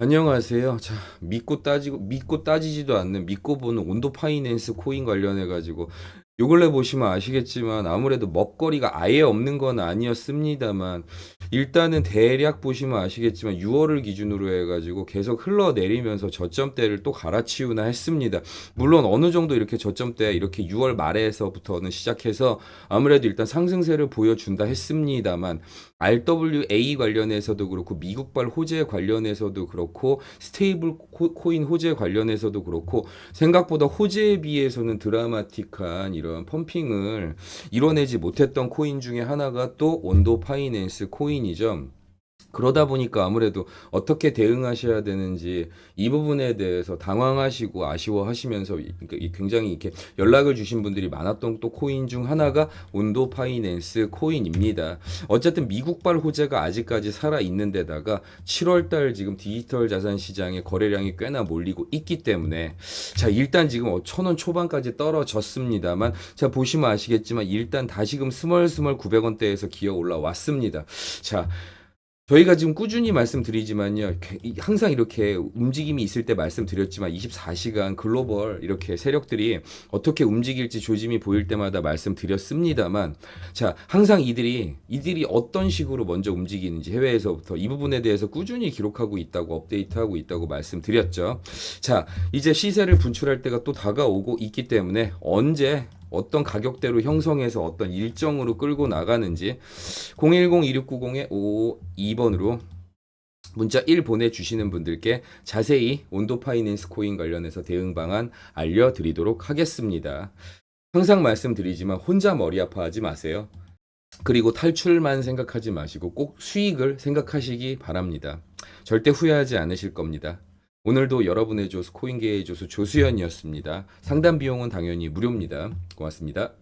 안녕하세요. 자, 믿고 따지고, 믿고 따지지도 않는 믿고 보는 온도 파이낸스 코인 관련해 가지고, 요 근래 보시면 아시겠지만, 아무래도 먹거리가 아예 없는 건 아니었습니다만, 일단은 대략 보시면 아시겠지만, 6월을 기준으로 해가지고 계속 흘러내리면서 저점대를 또 갈아치우나 했습니다. 물론 어느 정도 이렇게 저점대, 이렇게 6월 말에서부터는 시작해서 아무래도 일단 상승세를 보여준다 했습니다만, RWA 관련해서도 그렇고 미국발 호재 관련해서도 그렇고 스테이블 코- 코인 호재 관련해서도 그렇고 생각보다 호재에 비해서는 드라마틱한 이런 펌핑을 이뤄내지 못했던 코인 중에 하나가 또 원도 파이낸스 코인이죠. 그러다 보니까 아무래도 어떻게 대응하셔야 되는지 이 부분에 대해서 당황하시고 아쉬워하시면서 이- 이 굉장히 이렇게 연락을 주신 분들이 많았던 또 코인 중 하나가 온도 파이낸스 코인입니다. 어쨌든 미국발 호재가 아직까지 살아 있는 데다가 7월 달 지금 디지털 자산 시장에 거래량이 꽤나 몰리고 있기 때문에 자, 일단 지금 1,000원 초반까지 떨어졌습니다만 자, 보시면 아시겠지만 일단 다시금 스멀스멀 900원대에서 기어 올라왔습니다. 자, 저희가 지금 꾸준히 말씀드리지만요. 이- 항상 이렇게 움직임이 있을 때 말씀드렸지만 24시간 글로벌 이렇게 세력들이 어떻게 움직일지 조짐이 보일 때마다 말씀드렸습니다만 자, 항상 이들이 이들이 어떤 식으로 먼저 움직이는지 해외에서부터 이 부분에 대해서 꾸준히 기록하고 있다고 업데이트하고 있다고 말씀드렸죠. 자, 이제 시세를 분출할 때가 또 다가오고 있기 때문에 언제 어떤 가격대로 형성해서 어떤 일정으로 끌고 나가는지 010-2690-5552번으로 문자 1 보내주시는 분들께 자세히 온도 파이낸스 코인 관련해서 대응 방안 알려드리도록 하겠습니다. 항상 말씀드리지만 혼자 머리 아파하지 마세요. 그리고 탈출만 생각하지 마시고 꼭 수익을 생각하시기 바랍니다. 절대 후회하지 않으실 겁니다. 오늘도 여러분의 조수 코인계의 조수 조수연이었습니다. 상담 비용은 당연히 무료입니다. 고맙습니다.